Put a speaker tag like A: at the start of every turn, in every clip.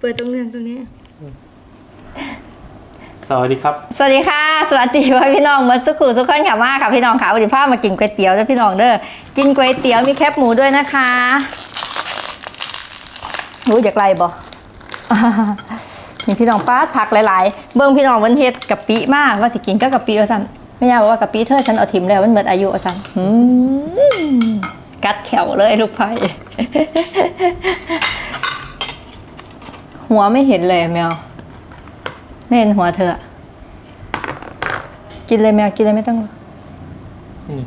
A: เปิดตรงเรื่องตรงนี้
B: สวัสดีครับ
A: สวัสดีค่ะ สวัสดีพ่อพี่น้องเมื่อสักครู่สุขคนค่ะมากค่ะพี่น้องค่ะวันนี้พามากินก๋วยเตี๋ยวเด้อพี่น้องเด้อกินก๋วยเตี๋ยวมีแคบหมูด้วยนะคะรู้จากไรบ่นี่พี่น้องป้าดผักหลาย ๆ เบิ่งพี่น้องมันเฮ็ดกะปิมากว่าสิกินก็กะปิว่าซั่นไม่ยากบอกว่ากะปิเธอฉันเอาทิมแล้วมันหมดอายุว่าซั่นอืมกัดแขวเลยลูกไผ่ หัวไม่เห็นเลยอะแมว ไม่เห็นหัวเธออะกินเลยแมวกินเลยไม่ต้อง
B: อืม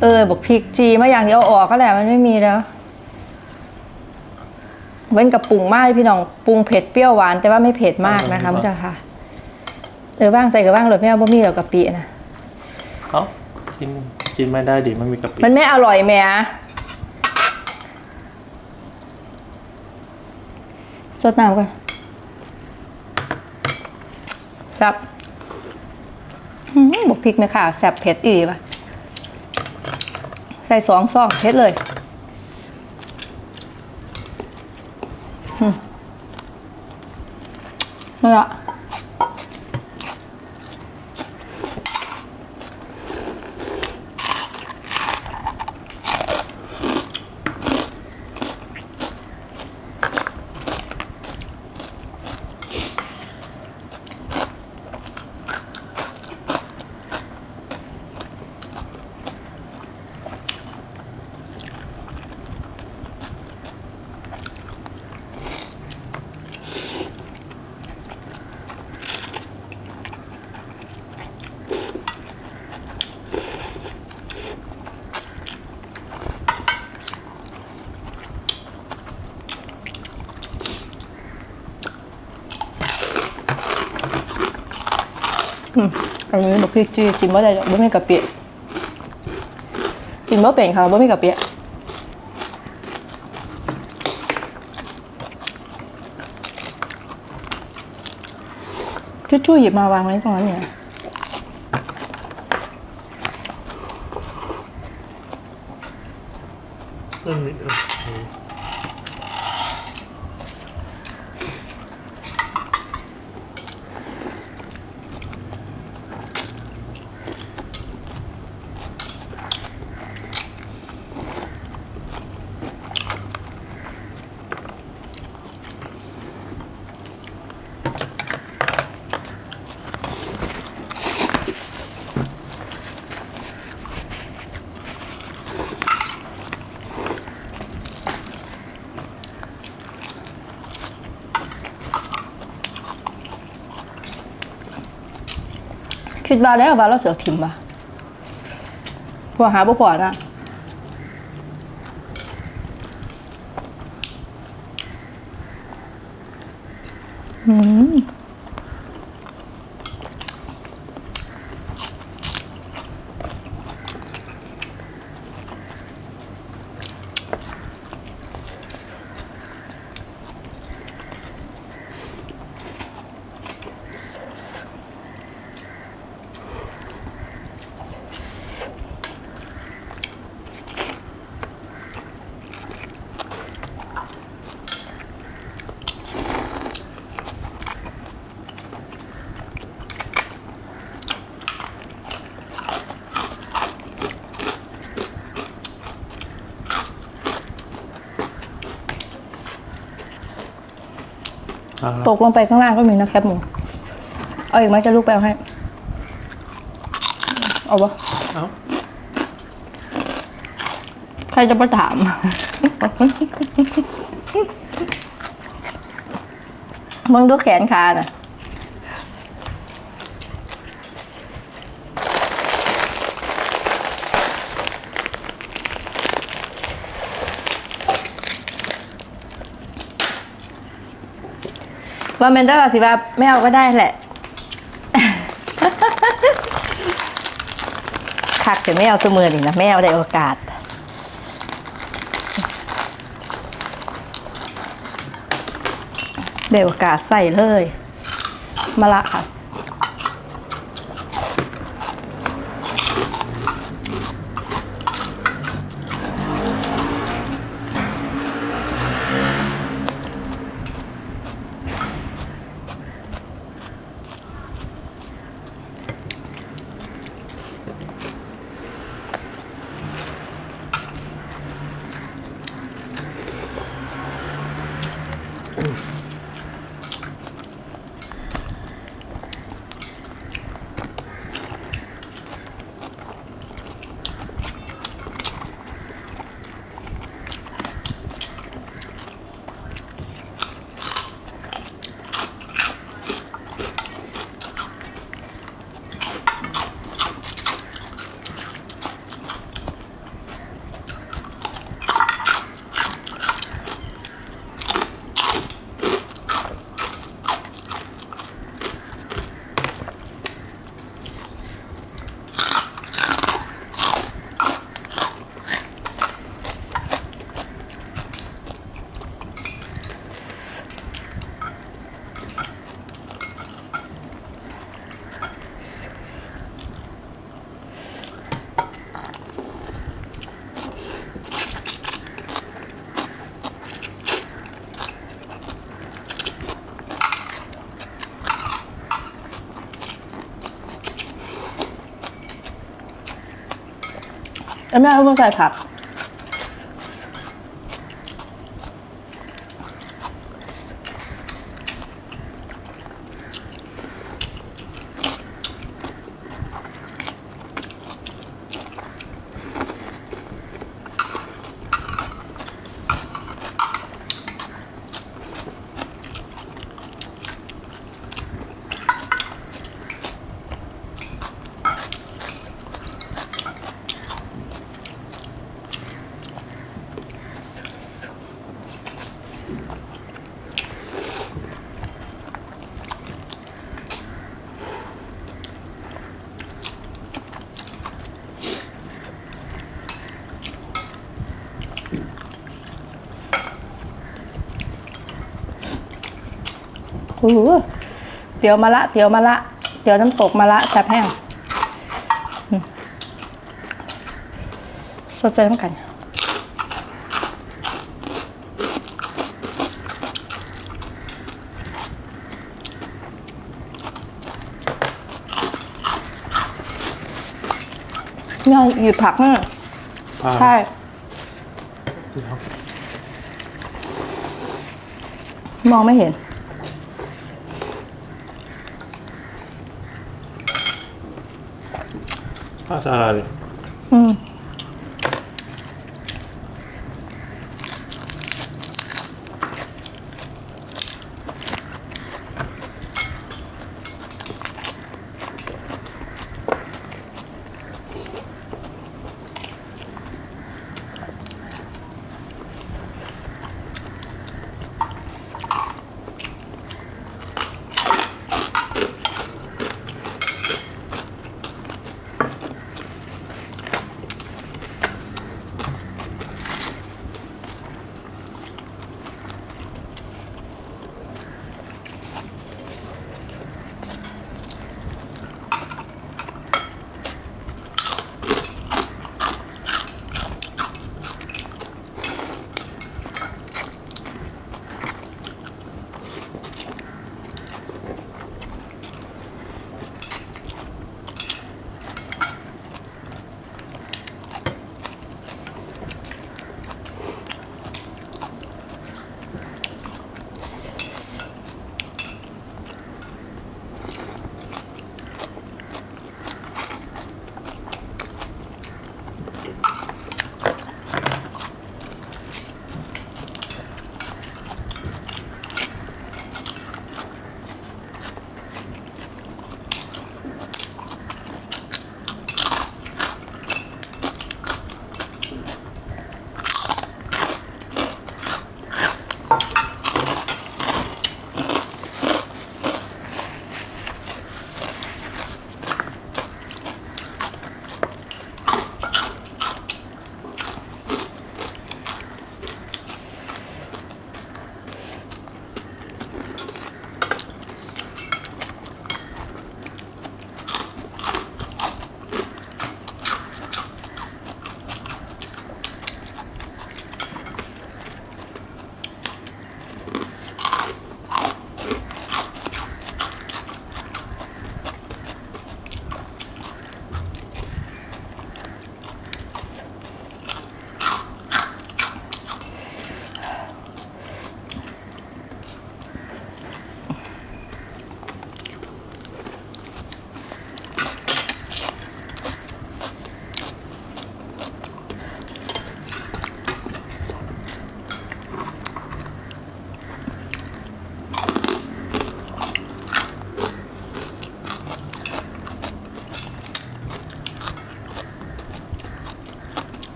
A: เออบอกพริกจีมาอย่างเดียวเอาออกก็แหละมันไม่มีแล้ว เว้นกับปรุงมากเลยพี่น้องปรุงเผ็ดเปรี้ยวหวานแต่ว่าไม่เผ็ดมากนะคะไม่ใช่ค่ะ เออบ้างใส่กับบ้างหรือไม่เอาบ่มีหรอกกะปินะ
B: เอ้ากินกินไม่ได้ดิมันมีกะปิ
A: มันไม่อร่อยแหม่ สดน้ำก่อนซับบอกพริกไหมค่ะแซ่บเผ็ดอีป่ะใส่สองซองเผ็ดเลยนี่ละ พริกจีกินบ่ได้ดอกบ่มีกะปิกินบ่เป็นค่ะบ่มีกะปิทิชชู่หยิบมาวางไว้ตรงนั้นเนี่ย
B: เออเออ
A: คิดว่าแล้วว่าเราเสือถิ่มป่ะพอหาบ่พอนะอืม
B: อ่า
A: ตกลงไปข้างล่างก็มีนะแคบหมูเอาอีกไหมจะลูกไปเอาให้ เอาปะ
B: เอ้า
A: ใครจะมาถาม มึงดูแขนขาน่ะ ว่าเมนเดอร์สิว่าไม่เอาก็ได้แหละคักแต่ไม่เอาเสมอนี่นะไม่เอาได้โอกาสได้โอกาสใส่เลย มาละค่ะ แล้วแม่เอามาใส่ผักโอ้โหเตี๋ยวมะละเตี๋ยวมะละเตี๋ยวน้ำตกมะละแซ่บแห้งอืมสดใสน้ำกันเนี่ยหยิบผักนี่
B: ผ้า
A: ใช่มองไม่เห็น
B: ผ้า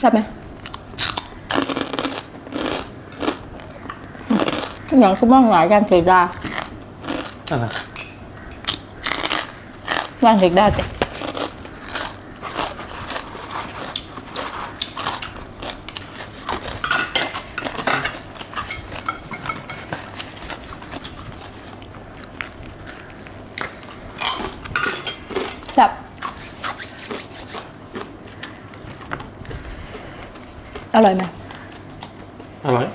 A: ใช่บไหมอย่างชั่วโมงหลายการถือดา
B: อะไร
A: ย่างถือดาจ้ะ อร่อยไหม
B: อร่อย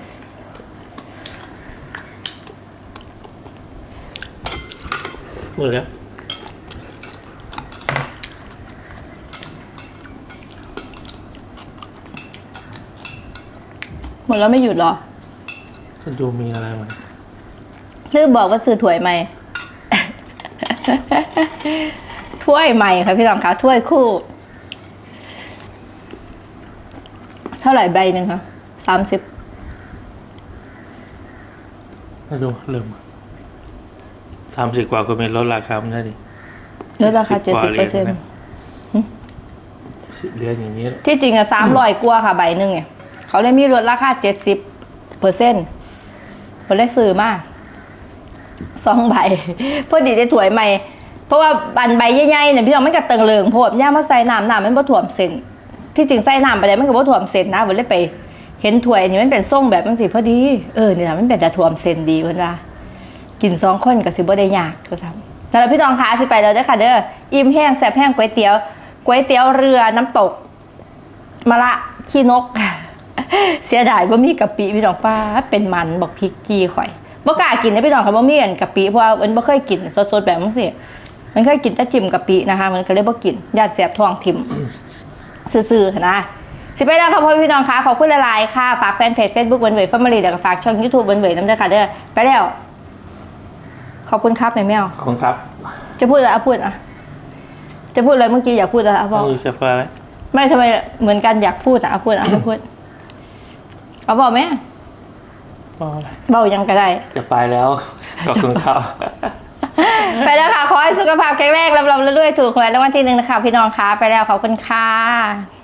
B: หมดแล้ว
A: หมดแล้วไม่หยุดเหรอ
B: ก็ดูมีอะไรมัน
A: ลืมบอกว่าซื้อถ้วยใหม่ ถ้วยใหม่ค่ะพี่รองคะถ้วยคู่ เท่า ไหร่ใบหนึ่งคะสามสิบ
B: ไม่ดูลืมสามสิบกว่าก็มีลดราคาไม่ได้ดิ
A: ลดราคาเจ็ดสิบเปอร์เซ็นต์
B: สิบเหรียญอย่างนี้
A: ที่จริงอะสามร้อยกว่าค่ะใบหนึ่งเนี่ยเขาเลยมีลดราคาเจ็ดสิบเปอร์เซ็นต์ผมได้ซื้อมากสองใบพอดีได้ถ้วยใหม่ เพราะว่าบันใบใหญ่ๆเนี่ยพี่น้องมันก็เติงเลิงโพดย่ามาใส่น้ำน้ำมันบ่ถ่วมเส้น ที่จริงใส่น้ำไปเลยมันก็บ่ถ่วมเส้นนะผมเลยไป เห็นถ้วยนี่มันเป็นทรงแบบมันสิพอดีเออเนี่ยมันเป็นแต่ถ่วมเส้นดีเพิ่นว่ากินสองคนก็สิบ่ได้ยากก็ซ้ำแต่เราพี่น้องคะสิไปแล้วเด้อค่ะเด้ออิ่มแห้งแซ่บแห้งก๋วยเตี๋ยวก๋วยเตี๋ยวเรือน้ำตกมะละขี้นก เสียดายว่ามีกะปิพี่น้องป้าเป็นมันบอกพริกจีข่อยบ่กล้ากินนะพี่น้องค่ะบ่มีอันกะปิเพราะว่ามันบ่เคยกินสดๆแบบมันสิมันเคยกินแต่จิ้มกะปินะคะ มันก็เลยบ่กินญาติแสบท้องทิ่ม ซื่อๆค่ะนะสิไปแล้วค่ะพ่อพี่น้องคะขอบคุณหลายๆค่ะฝากแฟนเพจ Facebook วันเวยฟมิลี่แล้วก็ฝากช่อง YouTube วันเวยน้ำเด้อค่ะเด้อไปแล้วขอบคุณครับแม่แมว
B: ขอบคุณครับ
A: จะพูดอะไรอะพูดอะจะพูดอะไรเมื่อกี้อยากพูดอะไรอะบ
B: ต้
A: อ
B: อกงดูเชฟอะไร
A: ไม่ทำไมเหมือนกันอยากพูดอะอะพูดอะไม่พูดเอาบอกไหม
B: บอกอะไร
A: เบายังก็ได้
B: จะไปแล้วขอบคุณครับ
A: ไปแล้วค่ะ ขอให้สุขภาพแข็งแรงลำๆเรื่อยๆ ถูกหวยรางวัลที่หนึ่งนะคะ พี่น้องคะไปแล้วขอบคุณค่ะ